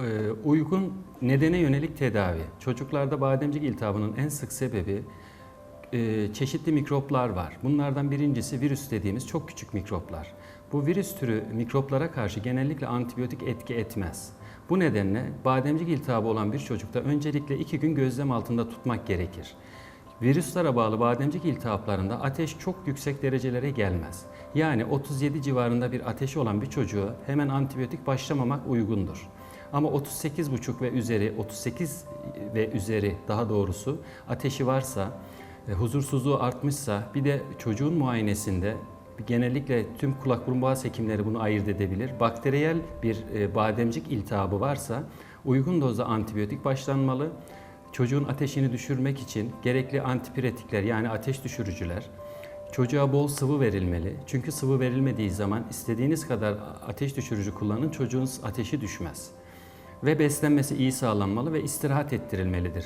Ee, Uygun nedene yönelik tedavi. Çocuklarda bademcik iltihabının en sık sebebi e, çeşitli mikroplar var. Bunlardan birincisi virüs dediğimiz çok küçük mikroplar. Bu virüs türü mikroplara karşı genellikle antibiyotik etki etmez. Bu nedenle bademcik iltihabı olan bir çocukta öncelikle iki gün gözlem altında tutmak gerekir. Virüslere bağlı bademcik iltihaplarında ateş çok yüksek derecelere gelmez. Yani 37 civarında bir ateşi olan bir çocuğa hemen antibiyotik başlamamak uygundur. Ama 38,5 ve üzeri, 38 ve üzeri daha doğrusu ateşi varsa, e, huzursuzluğu artmışsa bir de çocuğun muayenesinde genellikle tüm kulak burun boğaz hekimleri bunu ayırt edebilir. Bakteriyel bir e, bademcik iltihabı varsa uygun dozda antibiyotik başlanmalı. Çocuğun ateşini düşürmek için gerekli antipiretikler yani ateş düşürücüler, Çocuğa bol sıvı verilmeli. Çünkü sıvı verilmediği zaman istediğiniz kadar ateş düşürücü kullanın çocuğun ateşi düşmez. Ve beslenmesi iyi sağlanmalı ve istirahat ettirilmelidir.